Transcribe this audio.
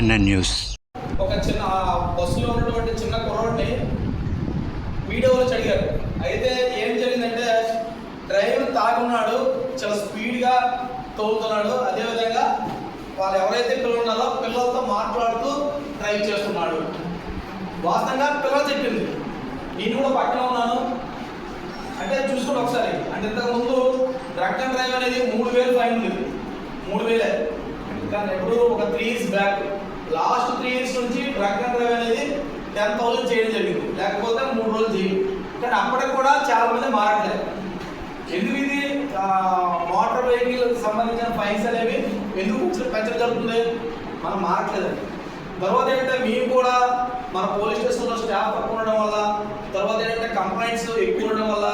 NN news. ఒక చిన్న బస్సులో ఉన్నటువంటి చిన్న కుర్రోడిని వీడియో వచ్చి అడిగారు అయితే ఏం జరిగిందంటే డ్రైవర్ తాగున్నాడు చాలా స్పీడ్గా తోలుతున్నాడు అదేవిధంగా వాళ్ళు ఎవరైతే పిల్లలు ఉన్నారో పిల్లలతో మాట్లాడుతూ డ్రైవ్ చేస్తున్నాడు. వాస్తవంగా పిల్లలు చెప్పింది నేను కూడా పక్కన ఉన్నాను. అంటే చూసుకోండి ఒకసారి. అంటే ఇంతకు ముందు డ్రగ్ అండ్ డ్రైవ్ అనేది మూడు వేలు ఫైన్ ఉంది. మూడు వేలే. కానీ ఎప్పుడు ఒక three years back last three years నుంచి ప్రకటన డ్రైవ్ అనేది టెన్ థౌసండ్ చేయడం జరిగింది. లేకపోతే మూడు రోజులు చేయాలి కానీ అప్పటికి కూడా చాలా మంది మారట్లేదు. ఎందుకు ఇది? మోటార్ వెహికల్ సంబంధించిన ఫైన్స్ అనేవి ఎందుకు పెంచడం జరుగుతుంది? మనం మారట్లేదండి తర్వాత ఏంటంటే మేము కూడా మన పోలీస్ స్టేషన్లో స్టాఫ్ తక్కువ ఉండడం వల్ల తర్వాత ఏంటంటే కంప్లైంట్స్ ఎక్కువ ఉండడం వల్ల